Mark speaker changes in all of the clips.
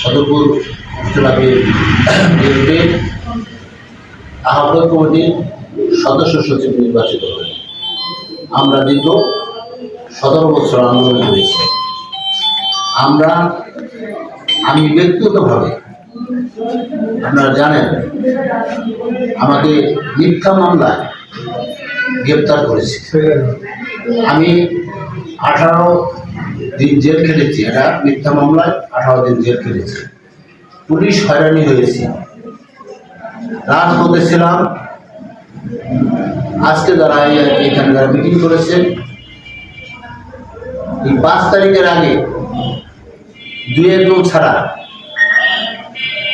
Speaker 1: সদরপুর আহ্বায়ক কমিটির সদস্য সচিব নির্বাচিত হলেন। আমরা দীর্ঘ সতেরো বছর আন্দোলন করেছি আমরা, আমি ব্যক্তিগতভাবে, আপনারা জানেন, আমাকে মিথ্যা মামলায় গ্রেপ্তার করেছে। আমি আঠারো দিন জেল খেটেছি, এটা মিথ্যা মামলায় আঠারো দিন জেল খেটেছি। পুলিশ হয়রানি হয়েছে। রাজপথে ছিলাম। আজকে যারা এই- এখানে যারা মিটিং করেছে, এই পাঁচ তারিখের আগে দুই একজন ছাড়া,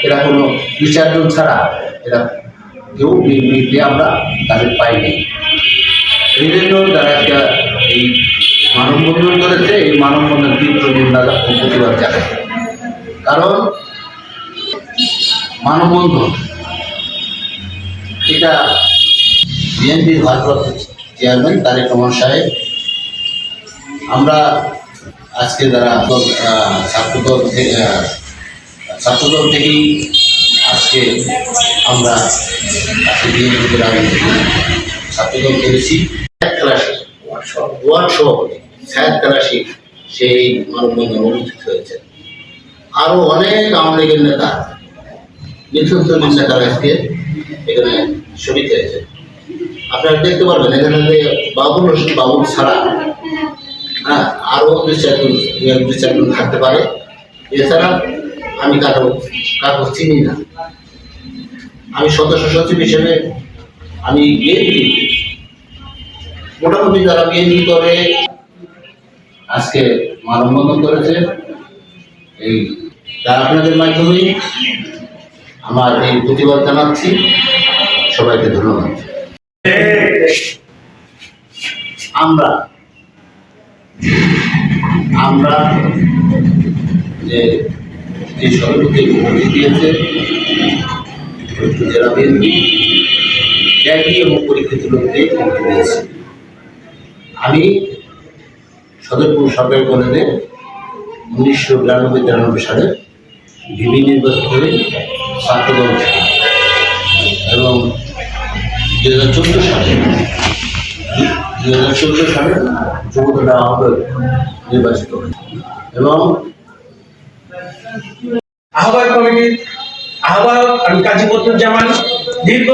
Speaker 1: এরা কোনো বিচারজন ছাড়া, এরা কেউ আমরা তাদের পাইনি। এই জন্য যারা একটা এই মানববন্ধন করেছে, এই মানববন্ধন তীব্র নিন্দা প্রতিবাদ জানায়। কারণ মানববন্ধন, এটা বিএনপির ভারপ্রাপ্ত চেয়ারম্যান তারেক রহমান সাহেব। আমরা আজকে যারা ছাত্রদল থেকে ছাত্রদল থেকেই আজকে আমরা আজকে বিএনপিতে আগে ছাত্রদল করেছি। ক্লাসে ওয়ার্ড সাহেব ক্লাসে সেই মানববন্ধন অনুষ্ঠিত হয়েছে। আরও অনেক আওয়ামী লীগের নেতা নেতৃত্বের নেতারা আজকে এখানে শরিক হয়েছে। আপনারা দেখতে পারবেন এখানে যে বাবুল রশিদ বাবুল ছাড়া হ্যাঁ আরও দুই চারজন দুই চারজন থাকতে পারে। এছাড়া আমি কারও কারও চিনি না। আমি সদস্য সচিব হিসেবে আমি বিএনপি, মোটামুটি যারা বিএনপি করে আজকে মানববন্ধন করেছে। এই তার আপনাদের মাধ্যমে আমার এই প্রতিবাদ জানাচ্ছি। সবাইকে ধন্যবাদ। আমরা আমরা যে যে সভাপতি দিয়েছে জেলা বিএনপি ত্যাগী এবং পরীক্ষিত ভোট দিয়েছে। আমি সদরপুর সরকারি কলেজে উনিশশো বিরানব্বই তিরানব্বই সালে ভিবি নির্বাচিত হয়ে ছাত্রদল এবং দু হাজার চোদ্দ সালে দু হাজার চোদ্দ সালে যুবদল আহ্বায়ক নির্বাচিত এবং
Speaker 2: আহ্বায়ক কমিটির আহ্বায়ক আমি কাজী বদরুজ্জামান দীর্ঘ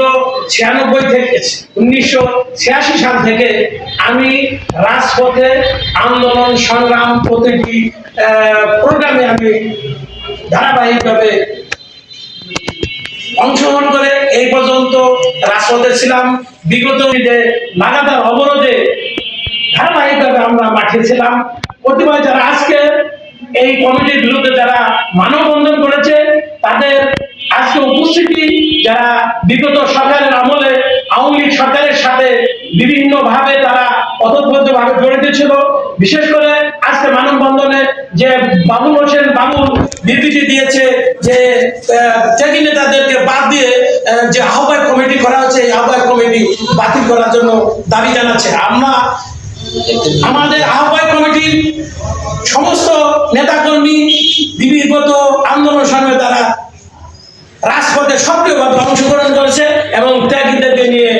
Speaker 2: ছিয়ানব্বই থেকে উনিশশো ছিয়াশি সাল থেকে আমি রাজপথে আন্দোলন, সংগ্রাম প্রতিটি প্রোগ্রামে আমি ধারাবাহিকভাবে অংশগ্রহণ করে এই পর্যন্ত রাজপথে ছিলাম। বিগত লাগাতার অবরোধে ধারাবাহিকভাবে আমরা মাঠে ছিলাম। প্রতিবাদ যারা আজকে এই কমিটির বিরুদ্ধে যারা মানববন্ধন করেছে, তাদের আজকে উপস্থিতি যারা বিগত সরকারের আমলে আওয়ামী লীগ সরকারের সাথে বিভিন্ন ভাবে তারা অতপ্রত ভাবে জড়িত ছিল। বিশেষ করে আজকে মানববন্ধনে যে বাবুল হোসেন বাবুল বিবৃতি দিয়েছে যে চেকি নেতাদেরকে বাদ দিয়ে যে আহ্বায়ক কমিটি করা হচ্ছে, এই আহ্বায়ক কমিটি বাতিল করার জন্য দাবি জানাচ্ছে। আমরা আমাদের আহ্বায়ক কমিটির সমস্ত নেতাকর্মী বিগত আন্দোলন সময় তারা রাজপথে সক্রিয়ভাবে অংশগ্রহণ করেছে এবং ত্যাগীদেরকে নিয়ে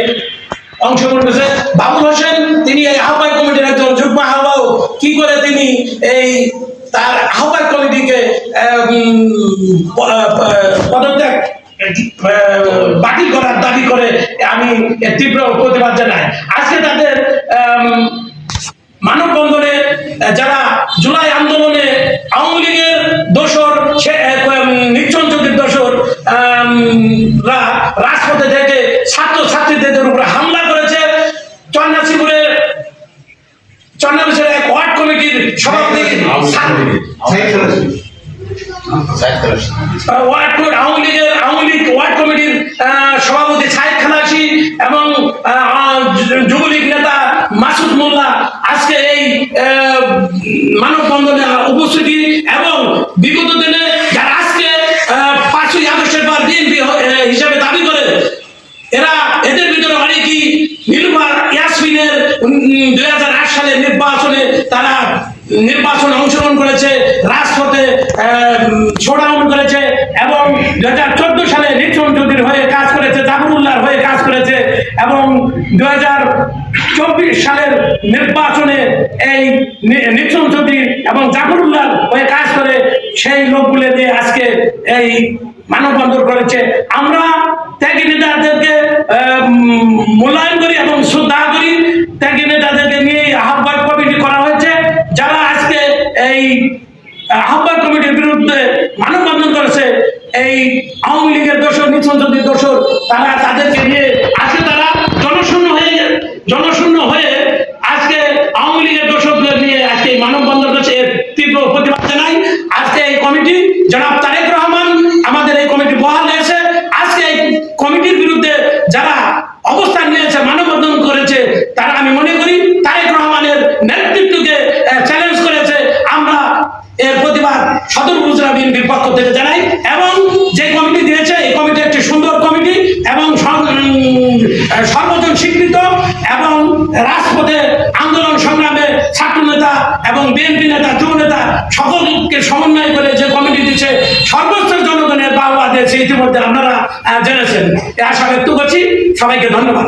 Speaker 2: অংশগ্রহণ করেছে। বাবুল হোসেন, তিনি এই আহ্বায়ক কমিটির একজন যুগ্ম আহ্বায়ক। কি করে তিনি এই তার আহ্বায়ক কমিটিকে পদত্যাগ বাতিল করার দাবি করে আমি তীব্র প্রতিবাদ জানাই। ছাত্র ছাত্রীদের উপরে হামলা করেছে। চন্নাসিপুরের চন্নাবিশের এক ওয়ার্ড কমিটির সভাপতি
Speaker 1: সাহেব ক্লাসে
Speaker 2: ওয়ার্ড কোড আওয়ামী লীগের আওয়ামী লীগ ওয়ার্ড কমিটির আহ, সভাপতি সাইদ খালাসি এবং আহ, আহ, যুবলীগ নেতা মাসুদ মোল্লা আজকে এই আহ, মানববন্ধনে উপস্থিতি এবং বিগত দিনে যারা আজকে আহ, পাঁচই আগস্টের পর বিএনপি হিসাবে দাবি করে এরা এদের ভিতরে অনেকই নীলুফার ইয়াসমিনের দুই হাজার আট সালের নির্বাচনে তারা নির্বাচনে অংশগ্রহণ করেছে, রাজপথে শোডাউন করেছে এবং দু হাজার চোদ্দ সালে নিক্সন চৌধুরীর হয়ে কাজ করেছে জাফরুল্লাহর হয়ে কাজ করেছে এবং দু হাজার চব্বিশ সালের নির্বাচনে এই নি- নিক্সন চৌধুরী এবং জাফরুল্লাহ হয়ে কাজ করে সেই লোকগুলো দিয়ে আজকে এই মানববন্ধন করেছে। আমরা ত্যাগী নেতাদেরকে আহ্বায়ক কমিটির বিরুদ্ধে বিএনপির পক্ষ থেকে জানাই, এবং যে কমিটি দিয়েছে, এই কমিটি একটি সুন্দর কমিটি এবং সর্বজন স্বীকৃত এবং রাজপথে আন্দোলন সংগ্রামে ছাত্র নেতা এবং বিএনপি নেতা, যুব নেতা সকলকে সমন্বয় করে যে কমিটি দিচ্ছে সর্বোচ্চ জনগণের বাহবা দিয়েছে ইতিমধ্যে। আপনারা জেনেছেন। আশা ব্যক্ত করছি। সবাইকে ধন্যবাদ।